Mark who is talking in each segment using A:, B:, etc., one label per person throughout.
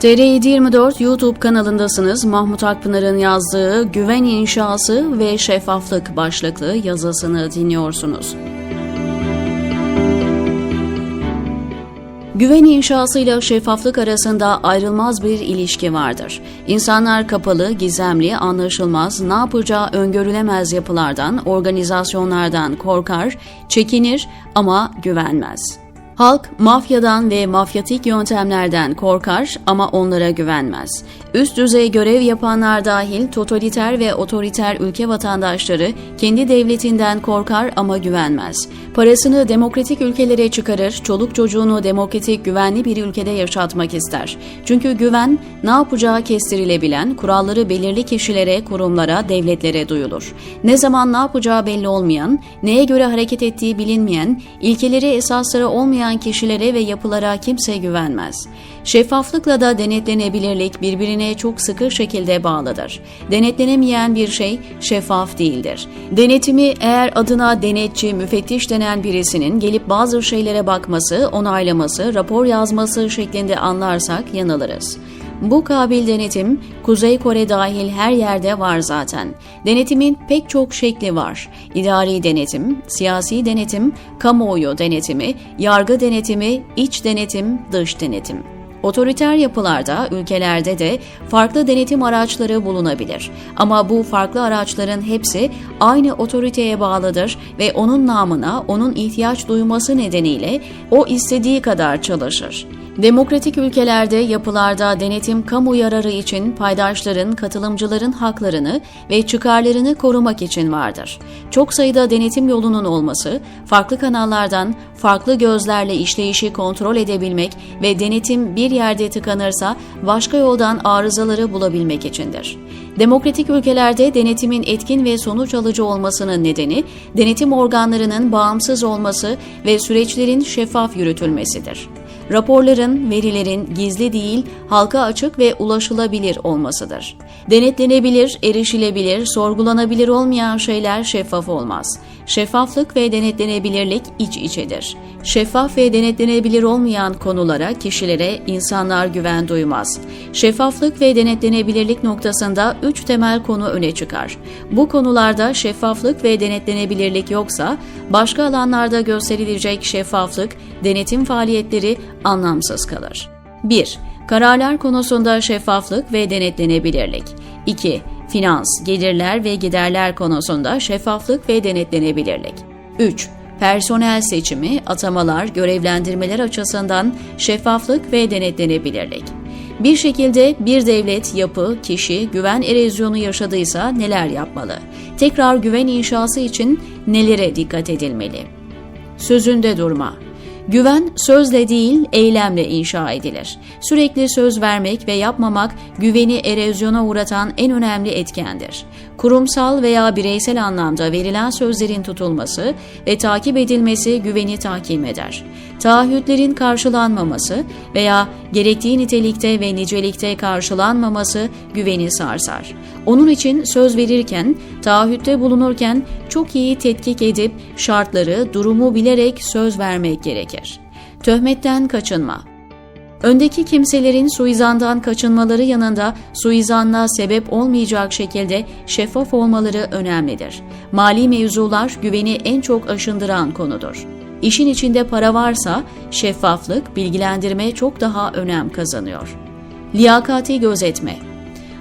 A: TR724 YouTube kanalındasınız. Mahmut Akpınar'ın yazdığı Güven İnşası ve Şeffaflık başlıklı yazısını dinliyorsunuz. Güven inşasıyla şeffaflık arasında ayrılmaz bir ilişki vardır. İnsanlar kapalı, gizemli, anlaşılmaz, ne yapacağı öngörülemez yapılardan, organizasyonlardan korkar, çekinir ama güvenmez. Halk mafyadan ve mafyatik yöntemlerden korkar ama onlara güvenmez. Üst düzey görev yapanlar dahil totaliter ve otoriter ülke vatandaşları kendi devletinden korkar ama güvenmez. Parasını demokratik ülkelere çıkarır, çoluk çocuğunu demokratik güvenli bir ülkede yaşatmak ister. Çünkü güven ne yapacağı kestirilebilen, kuralları belirli kişilere, kurumlara, devletlere duyulur. Ne zaman ne yapacağı belli olmayan, neye göre hareket ettiği bilinmeyen, ilkeleri esasları olmayan kişilere ve yapılara kimse güvenmez. Şeffaflıkla da denetlenebilirlik birbirine çok sıkı şekilde bağlıdır. Denetlenemeyen bir şey şeffaf değildir. Denetimi eğer adına denetçi, müfettiş denen birisinin gelip bazı şeylere bakması, onaylaması, rapor yazması şeklinde anlarsak yanılırız. Bu kabil denetim Kuzey Kore dahil her yerde var zaten. Denetimin pek çok şekli var. İdari denetim, siyasi denetim, kamuoyu denetimi, yargı denetimi, iç denetim, dış denetim. Otoriter yapılarda, ülkelerde de farklı denetim araçları bulunabilir. Ama bu farklı araçların hepsi aynı otoriteye bağlıdır ve onun namına, onun ihtiyaç duyması nedeniyle o istediği kadar çalışır. Demokratik ülkelerde yapılarda denetim kamu yararı için paydaşların, katılımcıların haklarını ve çıkarlarını korumak için vardır. Çok sayıda denetim yolunun olması, farklı kanallardan farklı gözlerle işleyişi kontrol edebilmek ve denetim bir yerde tıkanırsa başka yoldan arızaları bulabilmek içindir. Demokratik ülkelerde denetimin etkin ve sonuç alıcı olmasının nedeni denetim organlarının bağımsız olması ve süreçlerin şeffaf yürütülmesidir raporların, verilerin gizli değil, halka açık ve ulaşılabilir olmasıdır. Denetlenebilir, erişilebilir, sorgulanabilir olmayan şeyler şeffaf olmaz. Şeffaflık ve denetlenebilirlik iç içedir. Şeffaf ve denetlenebilir olmayan konulara, kişilere insanlar güven duymaz. Şeffaflık ve denetlenebilirlik noktasında üç temel konu öne çıkar. Bu konularda şeffaflık ve denetlenebilirlik yoksa, başka alanlarda gösterilecek şeffaflık, denetim faaliyetleri anlamsız kalır. 1. Kararlar konusunda şeffaflık ve denetlenebilirlik. 2. Finans, gelirler ve giderler konusunda şeffaflık ve denetlenebilirlik. 3. Personel seçimi, atamalar, görevlendirmeler açısından şeffaflık ve denetlenebilirlik. Bir şekilde bir devlet, yapı, kişi güven erozyonu yaşadıysa neler yapmalı? Tekrar güven inşası için nelere dikkat edilmeli? Sözünde durma. Güven sözle değil, eylemle inşa edilir. Sürekli söz vermek ve yapmamak güveni erozyona uğratan en önemli etkendir. Kurumsal veya bireysel anlamda verilen sözlerin tutulması ve takip edilmesi güveni tahkim eder. Taahhütlerin karşılanmaması veya gerektiği nitelikte ve nicelikte karşılanmaması güveni sarsar. Onun için söz verirken, taahhütte bulunurken çok iyi tetkik edip şartları, durumu bilerek söz vermek gerekir. Töhmetten kaçınma Öndeki kimselerin suizandan kaçınmaları yanında suizanla sebep olmayacak şekilde şeffaf olmaları önemlidir. Mali mevzular güveni en çok aşındıran konudur. İşin içinde para varsa şeffaflık, bilgilendirme çok daha önem kazanıyor. Liyakati gözetme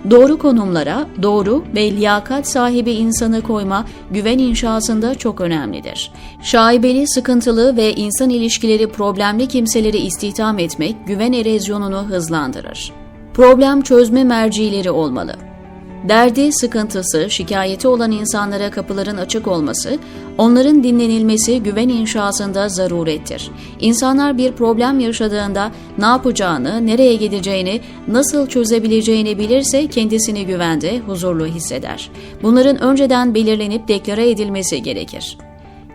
A: Doğru konumlara doğru ve liyakat sahibi insanı koyma güven inşasında çok önemlidir. Şaibeli, sıkıntılı ve insan ilişkileri problemli kimseleri istihdam etmek güven erozyonunu hızlandırır. Problem çözme mercileri olmalı. Derdi, sıkıntısı, şikayeti olan insanlara kapıların açık olması, onların dinlenilmesi güven inşasında zarurettir. İnsanlar bir problem yaşadığında ne yapacağını, nereye gideceğini, nasıl çözebileceğini bilirse kendisini güvende, huzurlu hisseder. Bunların önceden belirlenip deklare edilmesi gerekir.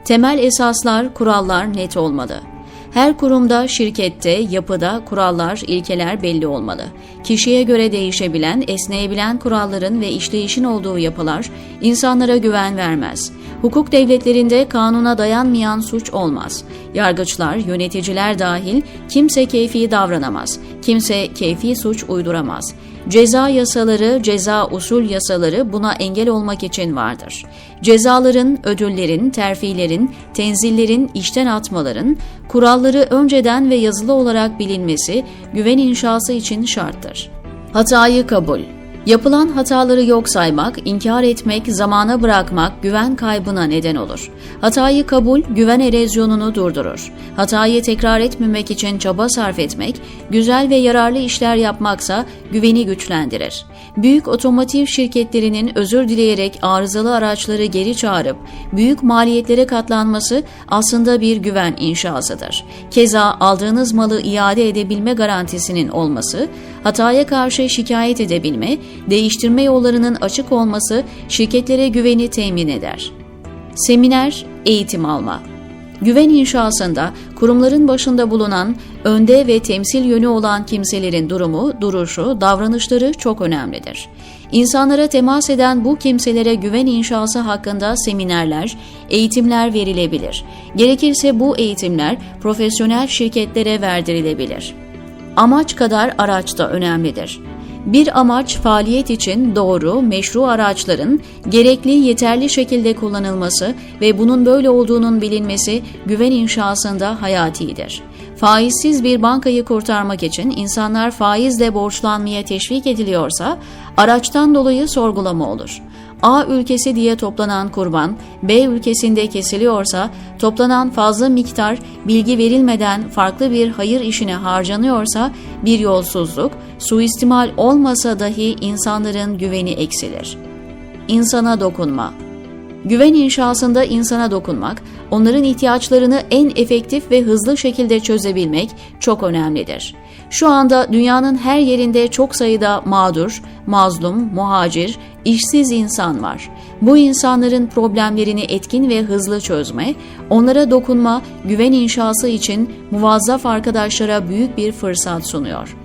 A: Temel esaslar, kurallar net olmalı. Her kurumda, şirkette, yapıda kurallar, ilkeler belli olmalı. Kişiye göre değişebilen, esneyebilen kuralların ve işleyişin olduğu yapılar insanlara güven vermez. Hukuk devletlerinde kanuna dayanmayan suç olmaz. Yargıçlar, yöneticiler dahil kimse keyfi davranamaz. Kimse keyfi suç uyduramaz. Ceza yasaları, ceza usul yasaları buna engel olmak için vardır. Cezaların, ödüllerin, terfilerin, tenzillerin, işten atmaların, kuralları önceden ve yazılı olarak bilinmesi güven inşası için şarttır. Hatayı kabul Yapılan hataları yok saymak, inkar etmek, zamana bırakmak güven kaybına neden olur. Hatayı kabul, güven erozyonunu durdurur. Hatayı tekrar etmemek için çaba sarf etmek, güzel ve yararlı işler yapmaksa güveni güçlendirir. Büyük otomotiv şirketlerinin özür dileyerek arızalı araçları geri çağırıp büyük maliyetlere katlanması aslında bir güven inşasıdır. Keza aldığınız malı iade edebilme garantisinin olması, hataya karşı şikayet edebilme, değiştirme yollarının açık olması şirketlere güveni temin eder. Seminer, eğitim alma. Güven inşasında kurumların başında bulunan, önde ve temsil yönü olan kimselerin durumu, duruşu, davranışları çok önemlidir. İnsanlara temas eden bu kimselere güven inşası hakkında seminerler, eğitimler verilebilir. Gerekirse bu eğitimler profesyonel şirketlere verdirilebilir. Amaç kadar araç da önemlidir. Bir amaç faaliyet için doğru, meşru araçların gerekli, yeterli şekilde kullanılması ve bunun böyle olduğunun bilinmesi güven inşasında hayatidir. Faizsiz bir bankayı kurtarmak için insanlar faizle borçlanmaya teşvik ediliyorsa araçtan dolayı sorgulama olur. A ülkesi diye toplanan kurban B ülkesinde kesiliyorsa toplanan fazla miktar bilgi verilmeden farklı bir hayır işine harcanıyorsa bir yolsuzluk, suistimal olmasa dahi insanların güveni eksilir. İnsana dokunma Güven inşasında insana dokunmak, onların ihtiyaçlarını en efektif ve hızlı şekilde çözebilmek çok önemlidir. Şu anda dünyanın her yerinde çok sayıda mağdur, mazlum, muhacir, işsiz insan var. Bu insanların problemlerini etkin ve hızlı çözme, onlara dokunma, güven inşası için muvazzaf arkadaşlara büyük bir fırsat sunuyor.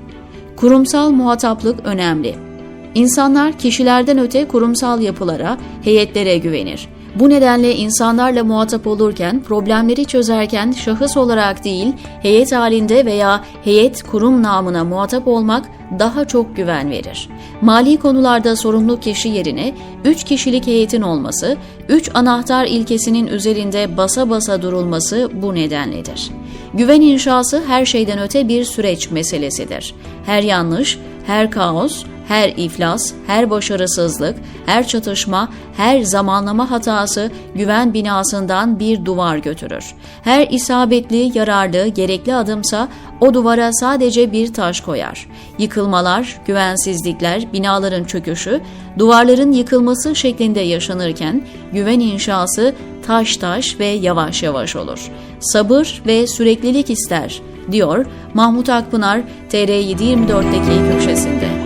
A: Kurumsal muhataplık önemli. İnsanlar kişilerden öte kurumsal yapılara, heyetlere güvenir. Bu nedenle insanlarla muhatap olurken, problemleri çözerken şahıs olarak değil, heyet halinde veya heyet kurum namına muhatap olmak daha çok güven verir. Mali konularda sorumlu kişi yerine 3 kişilik heyetin olması, 3 anahtar ilkesinin üzerinde basa basa durulması bu nedenledir. Güven inşası her şeyden öte bir süreç meselesidir. Her yanlış, her kaos, her iflas, her başarısızlık, her çatışma, her zamanlama hatası güven binasından bir duvar götürür. Her isabetli, yararlı, gerekli adımsa o duvara sadece bir taş koyar. Yıkılmalar, güvensizlikler, binaların çöküşü, duvarların yıkılması şeklinde yaşanırken güven inşası taş taş ve yavaş yavaş olur. Sabır ve süreklilik ister, diyor Mahmut Akpınar TR724'deki köşesinde.